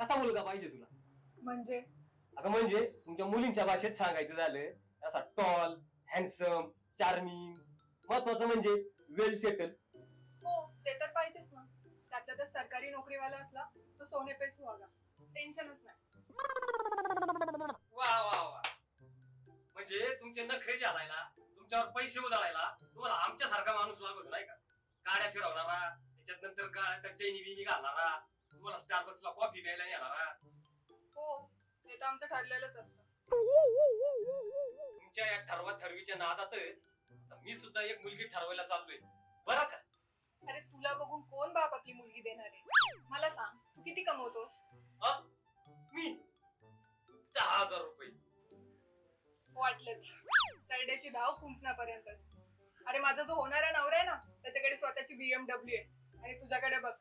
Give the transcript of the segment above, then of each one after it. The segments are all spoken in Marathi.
कसा मुलगा पाहिजे तुला? म्हणजे? अगं म्हणजे तुमच्या मुलींच्या भाषेत सांगायचं झालं असा टॉल हँडसम चार्मिंग महत्वाचं म्हणजे वेल सेटल हो ते तर पाहिजेच ना. त्यातल्या तर सरकारी नोकरीवाला असला तो सोने पे सुहागा. टेन्शनच नाही. वा वा वा. म्हणजे तुमचे नखरे घालायला तुमच्यावर पैसे उधळायला तुम्हाला आमच्यासारखा माणूस लागत नाही का? गाड्या फिरवणारा त्याच्यात नंतर काय चैनी बिनी घालणारा तुम्हाला स्टारबक्सला कॉफी प्यायला नेणारा हो? ते तर आमचं ठरलेलंच असतं. तुमच्या या ठरवा ठरवीच्या नादातच आता मी सुद्धा एक मुलगी ठरवायला चाललोय. बरं का? अरे तुला बघून कोण बाप आपली मुलगी देणार आहे? मला सांग तू किती कमवतोस? मी? दहा हजार रुपये. वाटलंच. सरड्याची धाव कुंपणापर्यंतच. अरे माझा जो होणारा नवरा आहे ना त्याच्याकडे स्वतःची बीएमडब्ल्यू आहे. आणि तुझ्याकडे बघ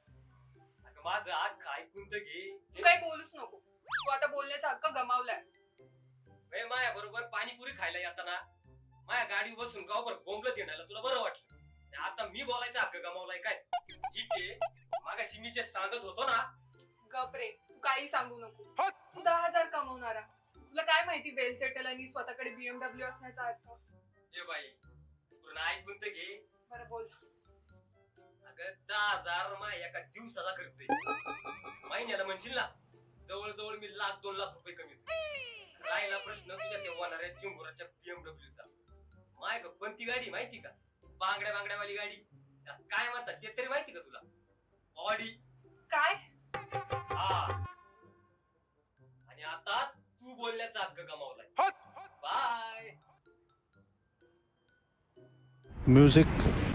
घे तू काही बोलूच नको. तू आता बोलण्याचा हक्क गमावलाय. माया बरोबर पाणीपुरी खायला येताना माया गाडी बसून गावभर बोंबलं देण्याला तुला बरं वाटलं? आणि आता मी बोलायचा हक्क गमावलाय काय? ठीक आहे मागाशी मी जे सांगत होतो ना गपरे तू काही सांगू नको. तू दहा हजार कमवणारा. तुला काय माहिती वेल सेटल आणि स्वतःकडे बीएमडब्ल्यू असण्याचा अर्थ? ए बाई पूर्ण ऐकून तर घे. बरं बोल. अगं दहा हजार मा एका दिवसाचा खर्च आहे महिन्याला म्हणशील ना जवळजवळ मी लाख दोन लाख रुपये कमी राहिला प्रश्न तुझ्या ते होणाऱ्या चिंबुराच्या बीएमडब्ल्यू चा. माय ग कोणती गाडी माहिती का? बांगड्या बांगड्यावाली गाडी. काय म्हणतात ते तरी माहिती का तुला? ऑडी काय? हा. आणि आता तू बोलण्याचा हक्क गमावलाय. Bye music.